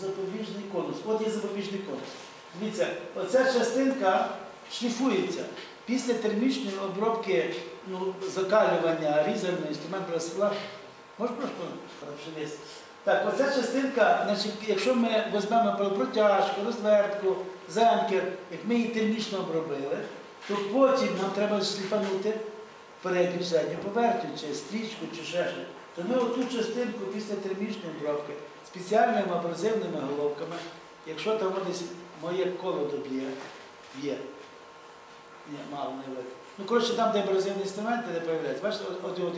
запобіжний конус. От є запобіжний конус. Дивіться, оця частинка шліфується. Після термічної обробки ну, закалювання різального інструменту розсила. Може прошу хорошо. Так, оця частинка, значить, якщо ми візьмемо протяжку, розвертку, земкер, як ми її термічно обробили, то потім нам треба шліфанути передню задню поверхню, чи стрічку, чи ще щось. То ми оту частинку після термічної обробки спеціальними абразивними головками, якщо там десь моє коло доб'є, є. Ні, мало не видно. Ну, коротше, там, де абразивні інструменти, де появляються, бачите, от, от,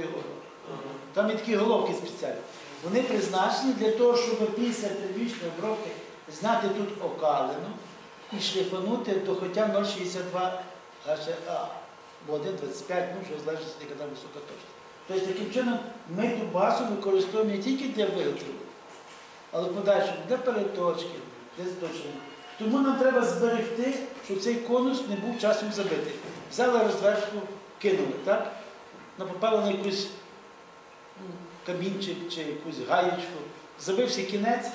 там є такі головки спеціальні. Вони призначені для того, щоб після термічної обробки зняти тут окалину і шліфанути до хоча 0,62 ГЧА, або 1,25, ну, що залежить, яка там висока точність. Тобто, таким чином, ми ту базу використовуємо не тільки для виготовлення, але в подальшому для переточки, для заточення. Тому нам треба зберегти, щоб цей конус не був часом забитий. Взяли розвертку, кинули, так? Напопали на якусь ну, камінчик чи якусь гаєчку, забився кінець,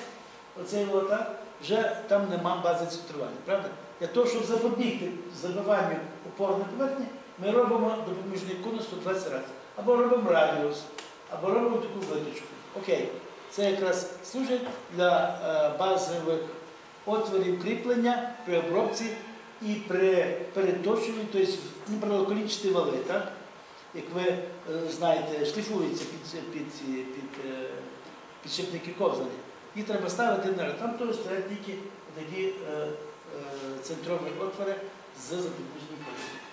оцей отак, вже там нема бази центрування, правда? Для того, щоб запобігти забиванню опорної поверхні, ми робимо допоміжний конус 120 разів. Або робимо радіус, або робимо таку виточку. Окей, це якраз служить для е, базових отворів кріплення при обробці і при переточуванні, тобто при вали, так? Як ви е, знаєте, шліфуються під, під, ці- під, е, підшипники ковзані. Їх треба ставити ряд. Там теж стоять тільки такі е, е, центрові отвори з запобіжним полем.